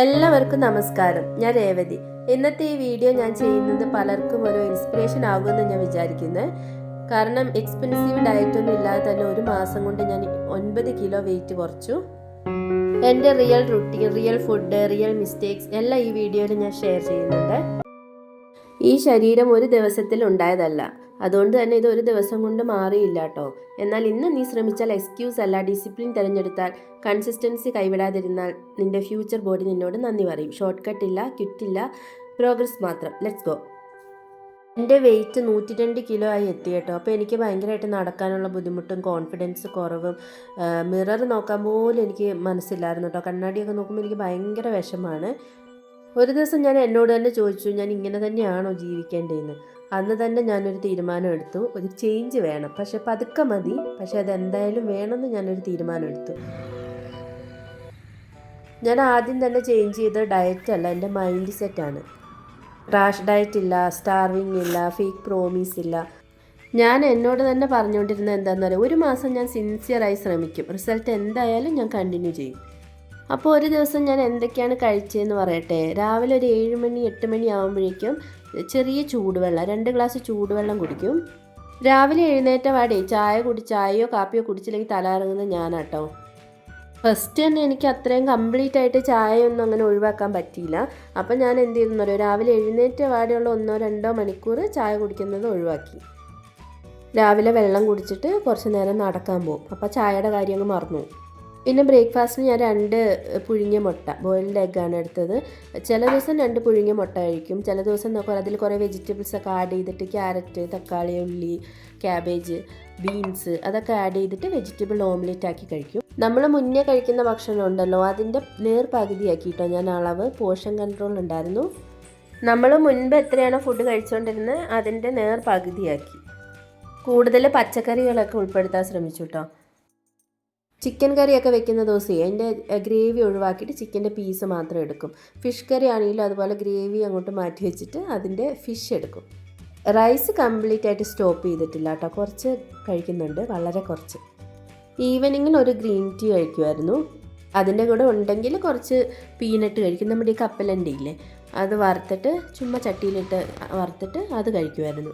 എല്ലാവർക്കും നമസ്കാരം. ഞാൻ രേവതി. ഇന്നത്തെ ഈ വീഡിയോ ഞാൻ ചെയ്യുന്നത് പലർക്കും ഒരു ഇൻസ്പിറേഷൻ ആകുമെന്ന് ഞാൻ വിചാരിക്കുന്നത് കാരണം എക്സ്പെൻസീവ് ഡയറ്റ് ഒന്നും ഇല്ലാതെ തന്നെ ഒരു മാസം കൊണ്ട് ഞാൻ ഒൻപത് കിലോ വെയിറ്റ് കുറച്ചു. എന്റെ real routine real food real mistakes എല്ലാം ഈ വീഡിയോയിൽ ഞാൻ ഷെയർ ചെയ്യുന്നുണ്ട്. ഈ ശരീരം ഒരു ദിവസത്തിൽ ഉണ്ടായതല്ല. അതുകൊണ്ട് തന്നെ ഇത് ഒരു ദിവസം കൊണ്ട് മാറിയില്ല കേട്ടോ എന്നാൽ ഇന്ന് നീ ശ്രമിച്ചാൽ എക്സ്ക്യൂസ് അല്ല ഡിസിപ്ലിൻ തിരഞ്ഞെടുത്താൽ കൺസിസ്റ്റൻസി കൈവിടാതിരുന്നാൽ നിന്റെ ഫ്യൂച്ചർ ബോഡി നിന്നോട് നന്ദി പറയും. ഷോർട്ട് കട്ട് ഇല്ല കിറ്റില്ല പ്രോഗ്രസ് മാത്രം. ലെറ്റ്സ് ഗോ എന്റെ വെയിറ്റ് നൂറ്റി രണ്ട് കിലോ ആയി എത്തി കേട്ടോ അപ്പോൾ എനിക്ക് ഭയങ്കരമായിട്ട് നടക്കാനുള്ള ബുദ്ധിമുട്ടും കോൺഫിഡൻസ് കുറവും മിറർ നോക്കാൻ പോലും എനിക്ക് മനസ്സില്ലായിരുന്നു കേട്ടോ കണ്ണാടിയൊക്കെ നോക്കുമ്പോൾ എനിക്ക് ഭയങ്കര വിഷമാണ്. ഒരു ദിവസം ഞാൻ എന്നോട് തന്നെ ചോദിച്ചു ഞാൻ ഇങ്ങനെ തന്നെയാണോ ജീവിക്കേണ്ടതെന്ന് അന്ന് തന്നെ ഞാനൊരു തീരുമാനം എടുത്തു ഒരു ചേഞ്ച് വേണം. പക്ഷെ പതുക്കെ മതി. പക്ഷെ അതെന്തായാലും വേണമെന്ന് ഞാനൊരു തീരുമാനം എടുത്തു ഞാൻ ആദ്യം തന്നെ ചേഞ്ച് ചെയ്ത ഡയറ്റ് അല്ല എന്റെ മൈൻഡ് സെറ്റാണ് റാഷ് ഡയറ്റ് ഇല്ല സ്റ്റാർവിങ് ഇല്ല ഫേക്ക് പ്രോമീസ് ഇല്ല. ഞാൻ എന്നോട് തന്നെ പറഞ്ഞുകൊണ്ടിരുന്നത് എന്താണെന്ന് പറയുക ഒരു മാസം ഞാൻ സിൻസിയറായി ശ്രമിക്കും. റിസൾട്ട് എന്തായാലും ഞാൻ കണ്ടിന്യൂ ചെയ്യും. അപ്പോൾ ഒരു ദിവസം ഞാൻ എന്തൊക്കെയാണ് കഴിച്ചതെന്ന് പറയട്ടെ. രാവിലെ ഒരു ഏഴ് മണി എട്ട് മണി ആകുമ്പോഴേക്കും ചെറിയ ചൂടുവെള്ളം രണ്ട് ഗ്ലാസ് ചൂടുവെള്ളം കുടിക്കും. രാവിലെ എഴുന്നേറ്റ പാടെ ചായ കുടി ചായയോ കാപ്പിയോ കുടിച്ചില്ലെങ്കിൽ തല ഇറങ്ങുന്നത് ഞാനാട്ടോ. ഫസ്റ്റ് തന്നെ എനിക്ക് അത്രയും കംപ്ലീറ്റ് ആയിട്ട് ചായയൊന്നും അങ്ങനെ ഒഴിവാക്കാൻ പറ്റിയില്ല. അപ്പം ഞാൻ എന്ത് ചെയ്തെന്ന് പറയുക രാവിലെ എഴുന്നേറ്റ പാടെയുള്ള ഒന്നോ രണ്ടോ മണിക്കൂർ ചായ കുടിക്കുന്നത് ഒഴിവാക്കി. രാവിലെ വെള്ളം കുടിച്ചിട്ട് കുറച്ച് നേരം നടക്കാൻ പോകും. അപ്പോൾ ചായയുടെ കാര്യം അങ്ങ് മറന്നു പിന്നെ ബ്രേക്ക്ഫാസ്റ്റിന് ഞാൻ രണ്ട് പുഴുങ്ങിയ മുട്ട ബോയിൽഡ് എഗ്ഗാണ് എടുത്തത്. ചില ദിവസം രണ്ട് പുഴുങ്ങിയ മുട്ട കഴിക്കും. ചില ദിവസം അതിൽ കുറേ വെജിറ്റബിൾസ് ഒക്കെ ആഡ് ചെയ്തിട്ട് ക്യാരറ്റ് തക്കാളി ഉള്ളി ക്യാബേജ് ബീൻസ് അതൊക്കെ ആഡ് ചെയ്തിട്ട് വെജിറ്റബിൾ ഓംലെറ്റ് ആക്കി കഴിക്കും. നമ്മൾ മുന്നേ കഴിക്കുന്ന ഭക്ഷണം ഉണ്ടല്ലോ അതിന്റെ നേർ പകുതിയാക്കിയിട്ടോ ഞാൻ അളവ് പോഷൻ കൺട്രോൾ ഉണ്ടായിരുന്നു. നമ്മൾ മുൻപ് എത്രയാണോ ഫുഡ് കഴിച്ചുകൊണ്ടിരുന്നത് അതിന്റെ നേർ പകുതിയാക്കി. കൂടുതൽ പച്ചക്കറികളൊക്കെ ഉൾപ്പെടുത്താൻ ശ്രമിച്ചു കേട്ടോ ചിക്കൻ കറിയൊക്കെ വെക്കുന്ന ദിവസം അതിന്റെ ഗ്രേവി ഒഴിവാക്കിയിട്ട് ചിക്കന്റെ പീസ് മാത്രം എടുക്കും. ഫിഷ് കറി ആണെങ്കിലും അതുപോലെ ഗ്രേവി അങ്ങോട്ട് മാറ്റി വെച്ചിട്ട് അതിന്റെ ഫിഷ് എടുക്കും. റൈസ് കംപ്ലീറ്റ് ആയിട്ട് സ്റ്റോപ്പ് ചെയ്തിട്ടില്ല കേട്ടോ. കുറച്ച് കഴിക്കുന്നുണ്ട് വളരെ കുറച്ച്. ഈവനിങ്ങിൽ ഒരു ഗ്രീൻ ടീ കഴിക്കുമായിരുന്നു. അതിന്റെ കൂടെ ഉണ്ടെങ്കിൽ കുറച്ച് പീനട്ട് കഴിക്കും. നമ്മുടെ ഈ കപ്പലന്റെ ഇല്ലേ അത് വറുത്തിട്ട് ചുമ്മാ ചട്ടിയിലിട്ട് വറുത്തിട്ട് അത് കഴിക്കുമായിരുന്നു.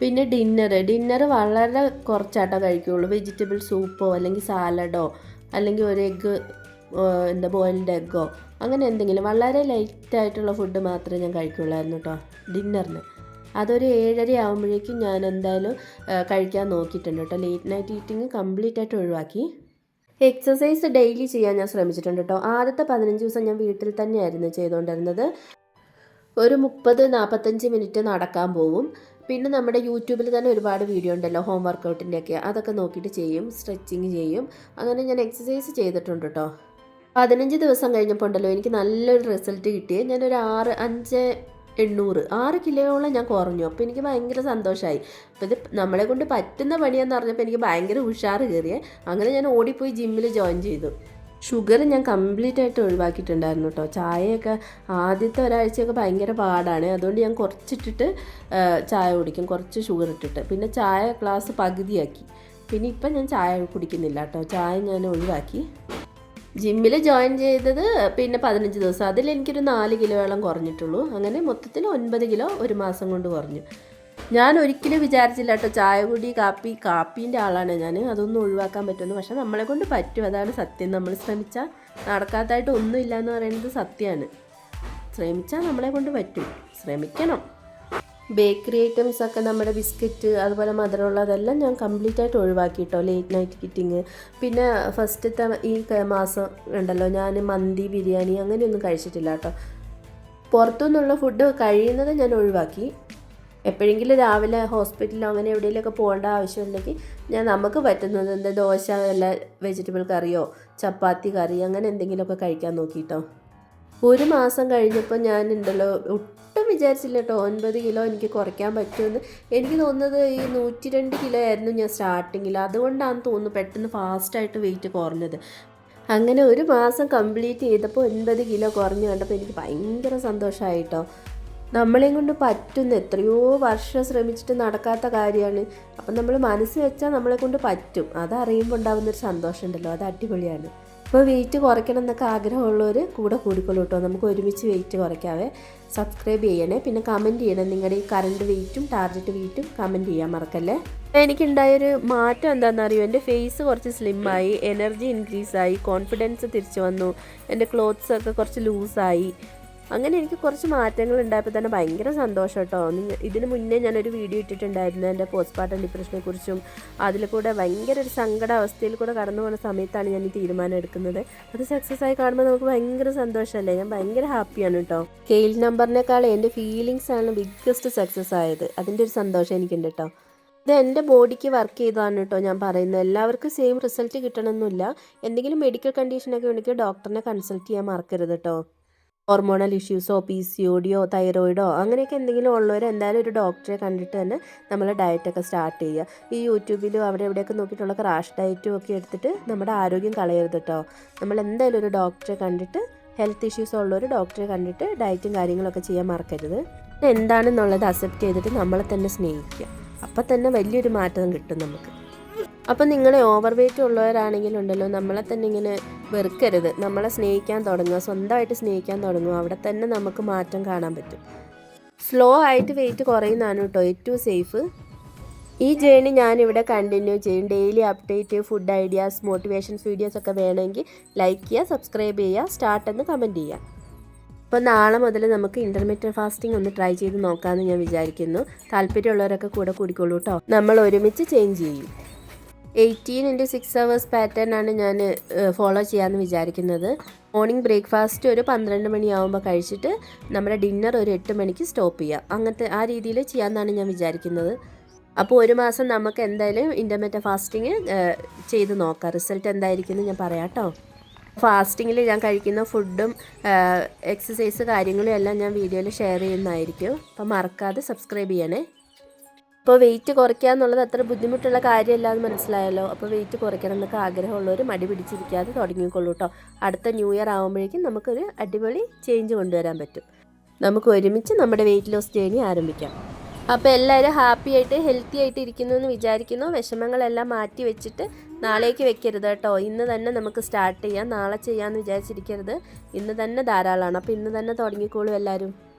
പിന്നെ ഡിന്നർ ഡിന്നർ വളരെ കുറച്ചാട്ടോ കഴിക്കുകയുള്ളൂ വെജിറ്റബിൾ സൂപ്പോ അല്ലെങ്കിൽ സാലഡോ അല്ലെങ്കിൽ ഒരു എഗ്ഗ് എന്താ ബോയിൽഡ് എഗ്ഗോ അങ്ങനെ എന്തെങ്കിലും വളരെ ലൈറ്റ് ആയിട്ടുള്ള ഫുഡ് മാത്രമേ ഞാൻ കഴിക്കുള്ളായിരുന്നു കേട്ടോ ഡിന്നറിന്. അതൊരു ഏഴര ആകുമ്പോഴേക്കും ഞാൻ എന്തായാലും കഴിക്കാൻ നോക്കിയിട്ടുണ്ട് കേട്ടോ ലേറ്റ് നൈറ്റ് ഈറ്റിംഗ് കംപ്ലീറ്റ് ആയിട്ട് ഒഴിവാക്കി. എക്സസൈസ് ഡെയിലി ചെയ്യാൻ ഞാൻ ശ്രമിച്ചിട്ടുണ്ട് കേട്ടോ ആദ്യത്തെ പതിനഞ്ച് ദിവസം ഞാൻ വീട്ടിൽ തന്നെയായിരുന്നു ചെയ്തുകൊണ്ടിരുന്നത് ഒരു മുപ്പത് നാൽപ്പത്തഞ്ച് മിനിറ്റ് നടക്കാൻ പോകും പിന്നെ നമ്മുടെ യൂട്യൂബിൽ തന്നെ ഒരുപാട് വീഡിയോ ഉണ്ടല്ലോ ഹോം വർക്കൗട്ടിന്റെയൊക്കെ അതൊക്കെ നോക്കിയിട്ട് ചെയ്യും സ്ട്രെച്ചിങ് ചെയ്യും. അങ്ങനെ ഞാൻ എക്സസൈസ് ചെയ്തിട്ടുണ്ട് കേട്ടോ പതിനഞ്ച് ദിവസം കഴിഞ്ഞപ്പോൾ ഉണ്ടല്ലോ എനിക്ക് നല്ലൊരു റിസൾട്ട് കിട്ടി. ഞാനൊരു ആറ് അഞ്ച് എണ്ണൂറ് ആറ് കിലോയോളം ഞാൻ കുറഞ്ഞു. അപ്പോൾ എനിക്ക് ഭയങ്കര സന്തോഷമായി അപ്പോൾ ഇത് നമ്മളെ കൊണ്ട് പറ്റുന്ന പണിയാന്ന് പറഞ്ഞപ്പോൾ എനിക്ക് ഭയങ്കര ഉഷാറ് കയറിയേ. അങ്ങനെ ഞാൻ ഓടിപ്പോയി ജിമ്മിൽ ജോയിൻ ചെയ്തു. ഷുഗർ ഞാൻ കംപ്ലീറ്റ് ആയിട്ട് ഒഴിവാക്കിയിട്ടുണ്ടായിരുന്നു കേട്ടോ. ചായയൊക്കെ ആദ്യത്തെ ഒരാഴ്ചയൊക്കെ ഭയങ്കര പാടാണ്. അതുകൊണ്ട് ഞാൻ കുറച്ചിട്ടിട്ട് ചായ കുടിക്കും. കുറച്ച് ഷുഗർ ഇട്ടിട്ട്. പിന്നെ ചായ ഗ്ലാസ് പകുതിയാക്കി. പിന്നെ ഇപ്പം ഞാൻ ചായ കുടിക്കുന്നില്ല കേട്ടോ. ചായ ഞാൻ ഒഴിവാക്കി. ജിമ്മിൽ ജോയിൻ ചെയ്തത് പിന്നെ പതിനഞ്ച് ദിവസം. അതിൽ എനിക്കൊരു നാല് കിലോയോളം കുറഞ്ഞിട്ടുള്ളൂ. അങ്ങനെ മൊത്തത്തിൽ ഒൻപത് കിലോ ഒരു മാസം കൊണ്ട് കുറഞ്ഞു. ഞാൻ ഒരിക്കലും വിചാരിച്ചില്ല കേട്ടോ ചായ കുടി കാപ്പി കാപ്പീന്റെ ആളാണ് ഞാൻ അതൊന്നും ഒഴിവാക്കാൻ പറ്റുമെന്ന്. പക്ഷേ നമ്മളെ കൊണ്ട് പറ്റും. അതാണ് സത്യം. നമ്മൾ ശ്രമിച്ചാൽ നടക്കാത്തതായിട്ട് ഒന്നുമില്ല എന്ന് പറയുന്നത് സത്യമാണ് ശ്രമിച്ചാൽ നമ്മളെ കൊണ്ട് പറ്റും. ശ്രമിക്കണം. ബേക്കറി ഐറ്റംസ് ഒക്കെ നമ്മുടെ ബിസ്ക്കറ്റ് അതുപോലെ മധുരമുള്ളതെല്ലാം ഞാൻ കംപ്ലീറ്റ് ആയിട്ട് ഒഴിവാക്കി കേട്ടോ. ലേറ്റ് നൈറ്റ് കിറ്റിങ്. പിന്നെ ഫസ്റ്റത്തെ ഈ മാസം ഉണ്ടല്ലോ ഞാൻ മന്തി ബിരിയാണി അങ്ങനെയൊന്നും കഴിച്ചിട്ടില്ല കേട്ടോ. പുറത്തുനിന്നുള്ള ഫുഡ് കഴിയുന്നത് ഞാൻ ഒഴിവാക്കി. എപ്പോഴെങ്കിലും രാവിലെ ഹോസ്പിറ്റലിലോ അങ്ങനെ എവിടെയെങ്കിലുമൊക്കെ പോകേണ്ട ആവശ്യമുണ്ടെങ്കിൽ ഞാൻ നമുക്ക് പറ്റുന്നത് എന്താ? ദോശ അല്ല വെജിറ്റബിൾ കറിയോ ചപ്പാത്തി കറി അങ്ങനെ എന്തെങ്കിലുമൊക്കെ കഴിക്കാൻ നോക്കിയിട്ടോ ഒരു മാസം കഴിഞ്ഞപ്പോൾ ഞാൻ ഉണ്ടല്ലോ ഒട്ടും വിചാരിച്ചില്ല കേട്ടോ ഒൻപത് കിലോ എനിക്ക് കുറയ്ക്കാൻ പറ്റുമെന്ന്. എനിക്ക് തോന്നുന്നത് ഈ നൂറ്റി രണ്ട് കിലോ ആയിരുന്നു ഞാൻ സ്റ്റാർട്ടിങ്ങിൽ. അതുകൊണ്ടാണ് തോന്നുന്നു പെട്ടെന്ന് ഫാസ്റ്റായിട്ട് വെയിറ്റ് കുറഞ്ഞത്. അങ്ങനെ ഒരു മാസം കംപ്ലീറ്റ് ചെയ്തപ്പോൾ ഒൻപത് കിലോ കുറഞ്ഞു കണ്ടപ്പോൾ എനിക്ക് ഭയങ്കര സന്തോഷമായിട്ടോ നമ്മളെയും കൊണ്ട് പറ്റുന്ന എത്രയോ വർഷം ശ്രമിച്ചിട്ട് നടക്കാത്ത കാര്യമാണ്. അപ്പം നമ്മൾ മനസ്സ് വെച്ചാൽ നമ്മളെ കൊണ്ട് പറ്റും. അതറിയുമ്പോൾ ഉണ്ടാകുന്നൊരു സന്തോഷം ഉണ്ടല്ലോ. അത് അടിപൊളിയാണ്. ഇപ്പോൾ വെയിറ്റ് കുറയ്ക്കണം എന്നൊക്കെ ആഗ്രഹമുള്ളവർ കൂടെ കൂടിക്കൊള്ളൂ കേട്ടോ. നമുക്ക് ഒരുമിച്ച് വെയിറ്റ് കുറയ്ക്കാവേ. സബ്സ്ക്രൈബ് ചെയ്യണേ. പിന്നെ കമന്റ് ചെയ്യണം. നിങ്ങളുടെ ഈ കറണ്ട് വെയിറ്റും ടാർജറ്റ് വെയിറ്റും കമന്റ് ചെയ്യാൻ മറക്കല്ലേ? എനിക്കുണ്ടായൊരു മാറ്റം എന്താണെന്ന് അറിയോ എന്റെ ഫേസ് കുറച്ച് സ്ലിമ്മായി എനർജി ഇൻക്രീസായി കോൺഫിഡൻസ് തിരിച്ചു വന്നു. എന്റെ ക്ലോത്ത്സ് ഒക്കെ കുറച്ച് ലൂസായി അങ്ങനെ എനിക്ക് കുറച്ച് മാറ്റങ്ങൾ ഉണ്ടായപ്പോൾ തന്നെ ഭയങ്കര സന്തോഷം കേട്ടോ. ഇതിനു മുന്നേ ഞാനൊരു വീഡിയോ ഇട്ടിട്ടുണ്ടായിരുന്നു എന്റെ പോസ്റ്റ്മോർട്ടം ഡിപ്രഷനെ കുറിച്ചും അതിൽ കൂടെ ഭയങ്കര ഒരു സങ്കട അവസ്ഥയിൽ കൂടെ കടന്നു പോകുന്ന സമയത്താണ് ഞാൻ ഈ തീരുമാനം എടുക്കുന്നത്. അത് സക്സസ് ആയി കാണുമ്പോൾ നമുക്ക് ഭയങ്കര സന്തോഷമല്ലേ? ഞാൻ ഭയങ്കര ഹാപ്പിയാണ് കേട്ടോ. കെയിൽ നമ്പറിനേക്കാൾ എന്റെ ഫീലിങ്സ് ആണ് ബിഗ്ഗസ്റ്റ് സക്സസ് ആയത്. അതിന്റെ ഒരു സന്തോഷം എനിക്കുണ്ട് കേട്ടോ. ഇത് എന്റെ ബോഡിക്ക് വർക്ക് ചെയ്തതാണ് കേട്ടോ ഞാൻ പറയുന്നത്. എല്ലാവർക്കും സെയിം റിസൾട്ട് കിട്ടണമെന്നില്ല. എന്തെങ്കിലും മെഡിക്കൽ കണ്ടീഷനൊക്കെ ഉണ്ടെങ്കിൽ ഡോക്ടറിനെ കൺസൾട്ട് ചെയ്യാൻ മറക്കരുത് കേട്ടോ. ഹോർമോണൽ ഇഷ്യൂസോ പി സി ഒ ഡിയോ തൈറോയിഡോ അങ്ങനെയൊക്കെ എന്തെങ്കിലും ഉള്ളവർ എന്തായാലും ഒരു ഡോക്ടറെ കണ്ടിട്ട് തന്നെ നമ്മൾ ഡയറ്റൊക്കെ സ്റ്റാർട്ട് ചെയ്യുക. ഈ യൂട്യൂബിലും അവിടെ എവിടെയൊക്കെ നോക്കിയിട്ടുള്ള ക്രാഷ് ഡയറ്റും ഒക്കെ എടുത്തിട്ട് നമ്മുടെ ആരോഗ്യം കളയരുത് കേട്ടോ നമ്മൾ എന്തായാലും ഒരു ഡോക്ടറെ കണ്ടിട്ട് ഹെൽത്ത് ഇഷ്യൂസ് ഉള്ളവർ ഡോക്ടറെ കണ്ടിട്ട് ഡയറ്റും കാര്യങ്ങളൊക്കെ ചെയ്യാൻ മറക്കരുത്. എന്താണെന്നുള്ളത് അക്സെപ്റ്റ് ചെയ്തിട്ട് നമ്മളെ തന്നെ സ്നേഹിക്കുക. അപ്പം തന്നെ വലിയൊരു മാറ്റം കിട്ടും നമുക്ക്. അപ്പം നിങ്ങൾ ഓവർ വെയിറ്റ് ഉള്ളവരാണെങ്കിലുണ്ടല്ലോ നമ്മളെ തന്നെ ഇങ്ങനെ വെറുക്കരുത്. നമ്മളെ സ്നേഹിക്കാൻ തുടങ്ങുക സ്വന്തമായിട്ട് സ്നേഹിക്കാൻ തുടങ്ങുക. അവിടെ തന്നെ നമുക്ക് മാറ്റം കാണാൻ പറ്റും. സ്ലോ ആയിട്ട് വെയിറ്റ് കുറയുന്നതാണ് കേട്ടോ ഏറ്റവും സേഫ്. ഈ ജേണി ഞാനിവിടെ കണ്ടിന്യൂ ചെയ്യും. Daily update food ideas motivations videos ഒക്കെ വേണമെങ്കിൽ ലൈക്ക് ചെയ്യുക സബ്സ്ക്രൈബ് ചെയ്യുക സ്റ്റാർട്ട് എന്ന് കമന്റ് ചെയ്യുക. അപ്പോൾ നാളെ മുതൽ നമുക്ക് ഇന്റർമീഡിയറ്റ് ഫാസ്റ്റിംഗ് ഒന്ന് ട്രൈ ചെയ്ത് നോക്കാമെന്ന് ഞാൻ വിചാരിക്കുന്നു. താല്പര്യമുള്ളവരൊക്കെ കൂടെ കൂടിക്കൊള്ളൂ കേട്ടോ. നമ്മൾ ഒരുമിച്ച് ചേഞ്ച് ചെയ്യും. Eighteen into six hours pattern ആണ് ഞാൻ ഫോളോ ചെയ്യാമെന്ന് വിചാരിക്കുന്നത്. മോർണിംഗ് ബ്രേക്ക്ഫാസ്റ്റ് ഒരു പന്ത്രണ്ട് മണിയാവുമ്പോൾ കഴിച്ചിട്ട് നമ്മുടെ ഡിന്നർ ഒരു എട്ട് മണിക്ക് സ്റ്റോപ്പ് ചെയ്യാം. അങ്ങനത്തെ ആ രീതിയിൽ ചെയ്യാമെന്നാണ് ഞാൻ വിചാരിക്കുന്നത്. അപ്പോൾ ഒരു മാസം നമുക്ക് എന്തായാലും ഇന്റർമീഡിയറ്റ് ഫാസ്റ്റിങ് ചെയ്ത് നോക്കാം. റിസൾട്ട് എന്തായിരിക്കും ഞാൻ പറയാം കേട്ടോ. ഫാസ്റ്റിങ്ങിൽ ഞാൻ കഴിക്കുന്ന ഫുഡും എക്സസൈസ് കാര്യങ്ങളും എല്ലാം ഞാൻ വീഡിയോയിൽ ഷെയർ ചെയ്യുന്നതായിരിക്കും. അപ്പോൾ മറക്കാതെ സബ്സ്ക്രൈബ് ചെയ്യണേ. അപ്പോൾ വെയിറ്റ് കുറയ്ക്കുക എന്നുള്ളത് അത്ര ബുദ്ധിമുട്ടുള്ള കാര്യമല്ല എന്ന് മനസ്സിലായല്ലോ. അപ്പോൾ വെയിറ്റ് കുറയ്ക്കണം എന്നൊക്കെ ആഗ്രഹമുള്ളവർ മടി പിടിച്ചിരിക്കാതെ തുടങ്ങിക്കൊള്ളൂ കേട്ടോ അടുത്ത ന്യൂ ഇയർ ആകുമ്പോഴേക്കും നമുക്കൊരു അടിപൊളി ചേഞ്ച് കൊണ്ടുവരാൻ പറ്റും. നമുക്ക് ഒരുമിച്ച് നമ്മുടെ വെയിറ്റ് ലോസ് ജേണി ആരംഭിക്കാം. അപ്പോൾ എല്ലാവരും ഹാപ്പി ആയിട്ട് ഹെൽത്തി ആയിട്ട് ഇരിക്കുന്നു എന്ന് വിചാരിക്കുന്നു. വിഷമങ്ങളെല്ലാം മാറ്റി വെച്ചിട്ട് നാളേക്ക് വെക്കരുത് കേട്ടോ ഇന്ന് തന്നെ നമുക്ക് സ്റ്റാർട്ട് ചെയ്യാം. നാളെ ചെയ്യാമെന്ന് വിചാരിച്ചിരിക്കരുത്. ഇന്ന് തന്നെ ധാരാളമാണ്. അപ്പോൾ ഇന്ന് തന്നെ തുടങ്ങിക്കോളൂ എല്ലാവരും.